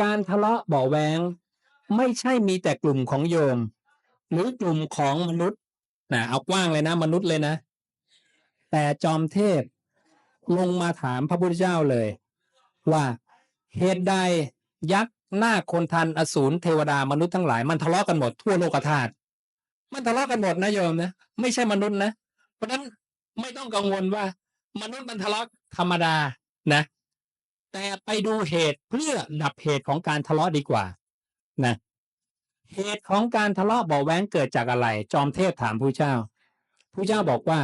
การทะเลาะเบาแวงไม่ใช่มีแต่กลุ่มของโยม หรือกลุ่มของมนุษย์นะเอากว้างเลยนะ มนุษย์เลยนะ แต่จอมเทพลงมาถามพระพุทธเจ้าเลย ว่าเหตุใดยักษ์หน้าคนทันอสูรเทวดามนุษย์ทั้งหลายมันทะเลาะกันหมดทั่วโลกธาตุมันทะเลาะกันหมดนะโยมนะไม่ใช่มนุษย์นะ เพราะฉะนั้นไม่ต้องกังวลว่า มนุษย์มันทะเลาะธรรมดานะ แต่ไปดูเหตุเพื่อดับเหตุของการทะเลาะดีกว่านะเหตุของการทะเลาะเบาแว้งเกิดจากอะไร จอมเทพถามผู้เจ้า ผู้เจ้าบอกว่า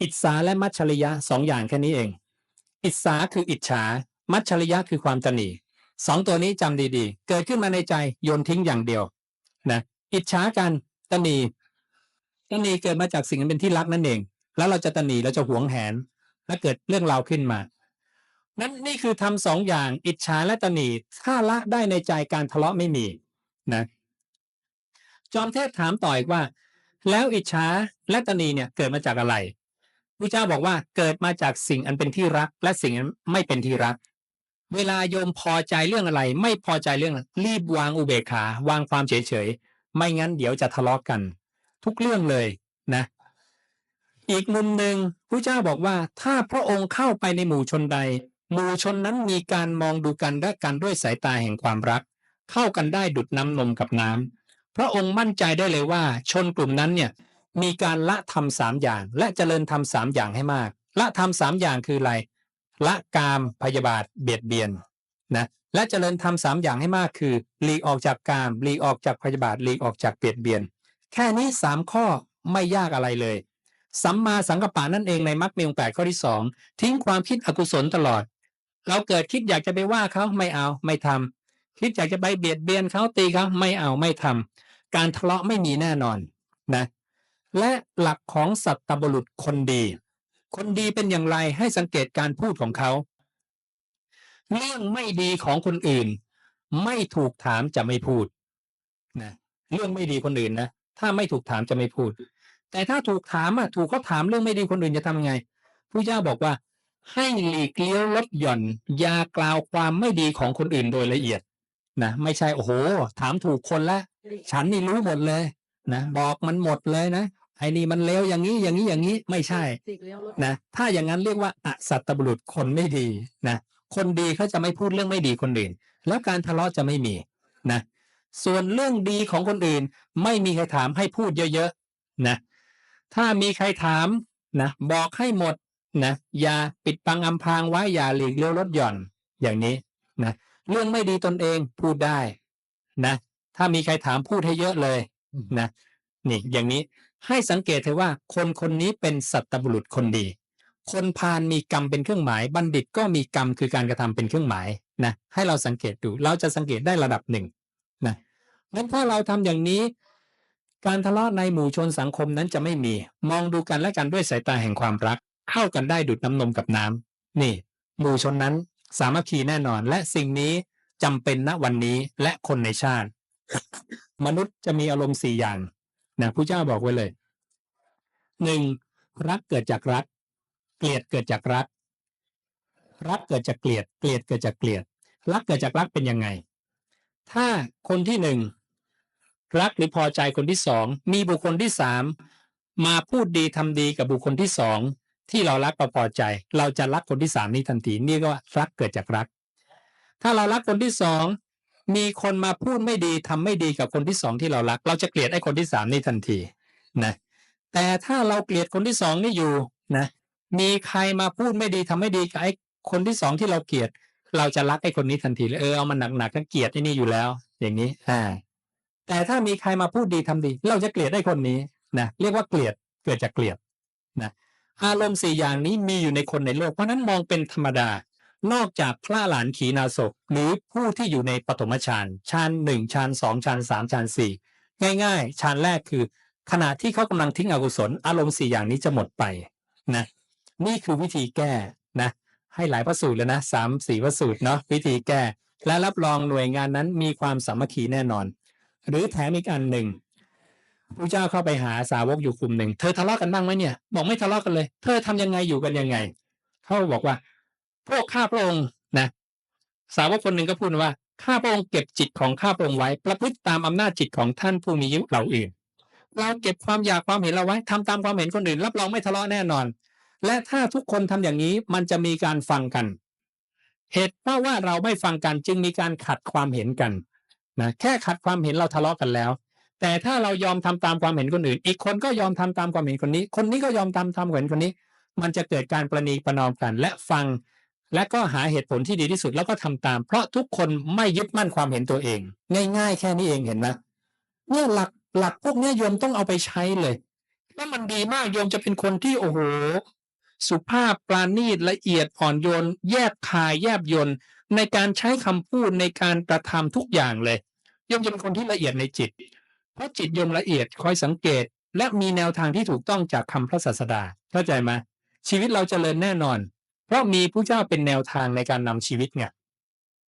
อิจฉาและมัจฉริยะสองอย่างแค่นี้เอง อิจฉาคืออิจฉา มัจฉริยะคือความตนีสองตัวนี้จำดีๆ เกิดขึ้นมาในใจโยนทิ้งอย่างเดียวนะอิจฉากันตนีตนีเกิดมาจากสิ่งที่เป็นที่รักนั่นเอง แล้วเราจะตนีเราจะหวงแหน และเกิดเรื่องราวขึ้นมา นั้นนี่คือทำสองอย่างอิจฉาและตนีถ้าละได้ในใจการทะเลาะไม่มีนะจอมเทพถามต่ออีกว่า แล้วอิจฉาและตนีเนี่ยเกิดมาจากอะไรพระเจ้าบอกว่าเกิดมาจากสิ่งอันเป็นที่รัก และสิ่งอันไม่เป็นที่รัก เวลาโยมพอใจเรื่องอะไร ไม่พอใจเรื่องรีบวางอุเบกขาวางความเฉยเฉยไม่งั้นเดี๋ยวจะทะเลาะกกัน ทุกเรื่องเลยนะ อีกมุมหนึ่งพระเจ้าบอกว่าถ้าพระองค์เข้าไปในหมู่ชนใด หมู่ชนนั้นมีการมองดูกันและกันด้วยสายตาแห่งความรัก เข้ากันได้ดุดน้ำนมกับน้ำพระองค์มั่นใจได้เลยว่า ชนกลุ่มนั้นเนี่ยมีการละทำสามอย่าง และเจริญทำสามอย่างให้มาก ละทำสามอย่างคืออะไร ละกามพยาบาทเบียดเบียนนะและเจริญทำสามอย่างให้มากคือหลีกออกจากกามหลีกออกจากพยาบาทหลีกออกจากเบียดเบียน แค่นี้สามข้อไม่ยากอะไรเลยสัมมาสังกัปปะนั่นเองในมรรคมีองแปดข้อที่สองทิ้งความคิดอกุศลตลอด เราเกิดคิดอยากจะไปว่าเขาไม่เอาไม่ทำคิดอยากจะไปเบียดเบียนเขาตีเขาไม่เอาไม่ทำการทะเลาะไม่มีแน่นอนนะ และหลักของสัตบุรุษคนดี คนดีเป็นอย่างไรให้สังเกตการพูดของเขา เรื่องไม่ดีของคนอื่น ไม่ถูกถามจะไม่พูดนะเรื่องไม่ดีคนอื่นนะถ้าไม่ถูกถามจะไม่พูด แต่ถ้าถูกถามอะถูกเขาถามเรื่องไม่ดีคนอื่นจะทำยังไงผู้เจ้าบอกว่า ให้หลีกเลี้ยวลดหย่อนอยากล่าวความไม่ดีของคนอื่นโดยละเอียดนะไม่ใช่โอ้โห ถามถูกคนละ ฉันนี่รู้หมดเลยนะบอกมันหมดเลยนะไอ้นี่มันเลวอย่างนี้อย่างนี้อย่างนี้ไม่ใช่นะถ้าอย่างนั้นเรียกว่าอสัตตบุรุษคนไม่ดีนะคนดีเขาจะไม่พูดเรื่องไม่ดีคนอื่น แล้วการทะเลาะจะไม่มีนะส่วนเรื่องดีของคนอื่น ไม่มีใครถามให้พูดเยอะๆนะถ้ามีใครถามนะบอกให้หมด นะอย่าปิดบังอำพรางไว้อย่าหลีกเลี้ยวลดหย่อนอย่างนี้นะเรื่องไม่ดีตนเองพูดได้นะ ถ้ามีใครถามพูดให้เยอะเลยนะนี่อย่างนี้ให้สังเกตเถอะว่า คนคนนี้เป็นสัตบุรุษคนดี คนพาลมีกรรมเป็นเครื่องหมาย บัณฑิตก็มีกรรมคือการกระทำเป็นเครื่องหมายนะให้เราสังเกตดูเราจะสังเกตได้ระดับหนึ่งนะงั้นถ้าเราทำอย่างนี้ การทะเลาะในหมู่ชนสังคมนั้นจะไม่มี มองดูกันและกันด้วยสายตาแห่งความรัก เข้ากันได้ดุดน้ำนมกับน้ำนี่ หมู่ชนนั้นสามัคคีแน่นอน และสิ่งนี้จำเป็นณวันนี้และคนในชาติ มนุษย์จะมีอารมณ์สี่อย่างนะผู้เจ้าบอกไว้เลยหนึ่งรักเกิดจากรัก เกลียดเกิดจากรัก รักเกิดจากเกลียด เกลียดเกิดจากเกลียด รักเกิดจากรักเป็นยังไง ถ้าคนที่หนึ่งรักหรือพอใจคนที่สองมีบุคคลที่สามมาพูดดีทำดีกับบุคคลที่สอง ที่เรารักเราพอใจ เราจะรักคนที่สามนี้ทันทีนี่ก็รักเกิดจากรัก ถ้าเรารักคนที่สองมีคนมาพูดไม่ดีทำไม่ดีกับคนที่สองที่เรารัก เราจะเกลียดไอ้คนที่สามนี่ทันทีนะแต่ถ้าเราเกลียดคนที่สองนี่อยู่นะมีใครมาพูดไม่ดีทำไม่ดีกับไอ้คนที่สองที่เราเกลียด เราจะรักไอ้คนนี้ทันทีเลยเออเอามันหนักๆก็เกลียดไอ้นี่อยู่แล้ว อย่างนี้อ่าแต่ถ้ามีใครมาพูดดีทำดี เราจะเกลียดไอ้คนนี้นะเรียกว่าเกลียดเกิดจากเกลียดนะ อารมณ์สี่อย่างนี้มีอยู่ในคนในโลก เพราะนั้นมองเป็นธรรมดา นอกจากพระหลานขีณาศพหรือผู้ที่อยู่ในปฐมฌานฌานหนึ่งฌานสองฌานสามฌานสี่ง่ายๆฌานแรกคือ ขณะที่เขากำลังทิ้งอกุศล อารมณ์สี่อย่างนี้จะหมดไปนะนี่คือวิธีแก้นะให้หลายพระสูตรแล้วนะสามสี่พระสูตรเนาะวิธีแก้ และรับรองหน่วยงานนั้นมีความสามัคคีแน่นอน หรือแถมอีกอันหนึ่ง พระเจ้าเข้าไปหาสาวกอยู่กลุ่มหนึ่ง เธอทะเลาะกันบ้างไหมเนี่ย บอกไม่ทะเลาะกันเลย เธอทำยังไงอยู่กันยังไง เขาบอกว่า พวกข้าพระองค์นะ สาวกคนหนึ่งก็พูดว่า ข้าพระองค์เก็บจิตของข้าพระองค์ไว้ ประพฤติตามอำนาจจิตของท่านผู้มียุเราอื่น เราเก็บความอยากความเห็นเราไว้ทำตามความเห็นคนอื่น รับรองไม่ทะเลาะแน่นอน และถ้าทุกคนทำอย่างนี้มันจะมีการฟังกัน เหตุเพราะว่าเราไม่ฟังกันจึงมีการขัดความเห็นกันนะแค่ขัดความเห็นเราทะเลาะกันแล้ว แต่ถ้าเรายอมทำตามความเห็นคนอื่น อีกคนก็ยอมทำตามความเห็นคนนี้ คนนี้ก็ยอมทำตามความเห็นคนนี้ มันจะเกิดการประนีประนอมกัน และฟัง และก็หาเหตุผลที่ดีที่สุดแล้วก็ทำตาม เพราะทุกคนไม่ยึดมั่นความเห็นตัวเอง ง่าย ๆ แค่นี้เองเห็นไหมเนี่ยหลักหลักพวกนี้ยโยมต้องเอาไปใช้เลยแล้วมันดีมากโยมจะเป็นคนที่โอ้โหสุภาพปราณีตละเอียดอ่อนโยน แยบคายแยบยนในการใช้คำพูดในการกระทำทุกอย่างเลยโยมจะเป็นคนที่ละเอียดในจิต เพราะจิตยมละเอียดคอยสังเกต และมีแนวทางที่ถูกต้องจากคำพระศาสดา เข้าใจไหมชีวิตเราจเจริญแน่นอน เพราะมีผู้เจ้าเป็นแนวทางในการนำชีวิตไง